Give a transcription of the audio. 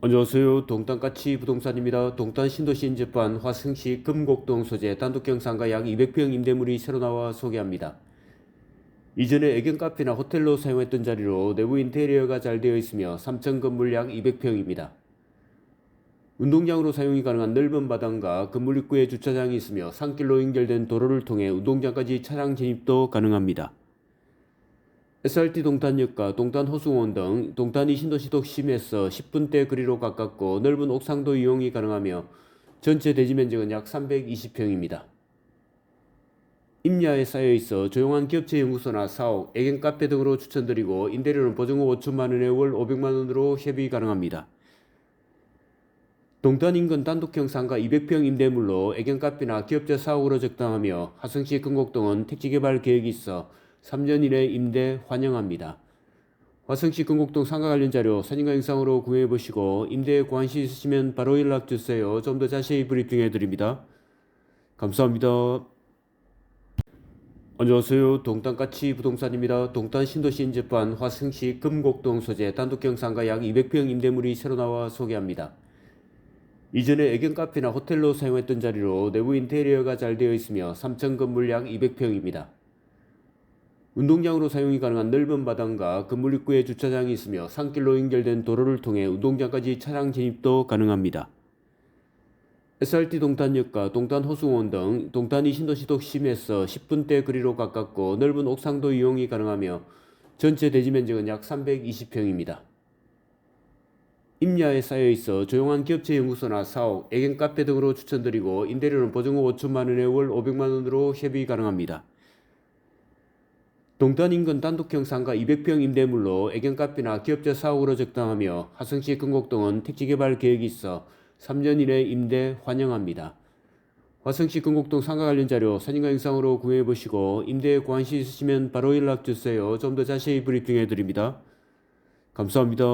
안녕하세요. 동탄가치 부동산입니다. 동탄 신도시 인접한 화승시 금곡동 소재 단독형 상가 약 200평 임대물이 새로 나와 소개합니다. 이전에 애견 카페나 호텔로 사용했던 자리로 내부 인테리어가 잘 되어 있으며 3층 건물 약 200평입니다. 운동장으로 사용이 가능한 넓은 마당과 건물 입구에 주차장이 있으며 산길로 연결된 도로를 통해 운동장까지 차량 진입도 가능합니다. SRT 동탄역과 동탄 호수공원 등 동탄 이 신도시 도심에서 10분대 거리로 가깝고 넓은 옥상도 이용이 가능하며 전체 대지 면적은 약 320평입니다. 임야에 쌓여 있어 조용한 기업체 연구소나 사옥, 애견 카페 등으로 추천드리고 임대료는 보증 후 5천만 원에 월 500만 원으로 협의 가능합니다. 동탄 인근 단독형 상가 200평 임대물로 애견 카페나 기업체 사옥으로 적당하며 하성시 금곡동은 택지 개발 계획이 있어 3년 이내 임대 환영합니다. 화성시 금곡동 상가 관련 자료 사진과 영상으로 구매해 보시고 임대에 관심 있으시면 바로 연락 주세요. 좀 더 자세히 브리핑해 드립니다. 감사합니다. 안녕하세요. 동탄가치 부동산입니다. 동탄 신도시 인접한 화성시 금곡동 소재 단독형 상가 약 200평 임대물이 새로 나와 소개합니다. 이전에 애견 카페나 호텔로 사용했던 자리로 내부 인테리어가 잘 되어 있으며 3층 건물 약 200평입니다. 운동장으로 사용이 가능한 넓은 마당과 건물 입구에 주차장이 있으며 산길로 연결된 도로를 통해 운동장까지 차량 진입도 가능합니다. SRT 동탄역과 동탄 호수공원 등 동탄이 신도시 도심에서 10분대 거리로 가깝고 넓은 옥상도 이용이 가능하며 전체 대지 면적은 약 320평입니다. 임야에 쌓여 있어 조용한 기업체 연구소나 사옥, 애견 카페 등으로 추천드리고 임대료는 보증 후 5천만 원에 월 500만 원으로 협의 가능합니다. 동탄 인근 단독 형 상가 200평 임대물로 애견 카페나 기업체 사옥으로 적당하며 하성시 금곡동은 택지 개발 계획이 있어 3년 이내 임대 환영합니다. 화성시 금곡동 상가 관련 자료 사진과 영상으로 구매해 보시고 임대에 관심 있으시면 바로 연락 주세요. 좀 더 자세히 브리핑해 드립니다. 감사합니다.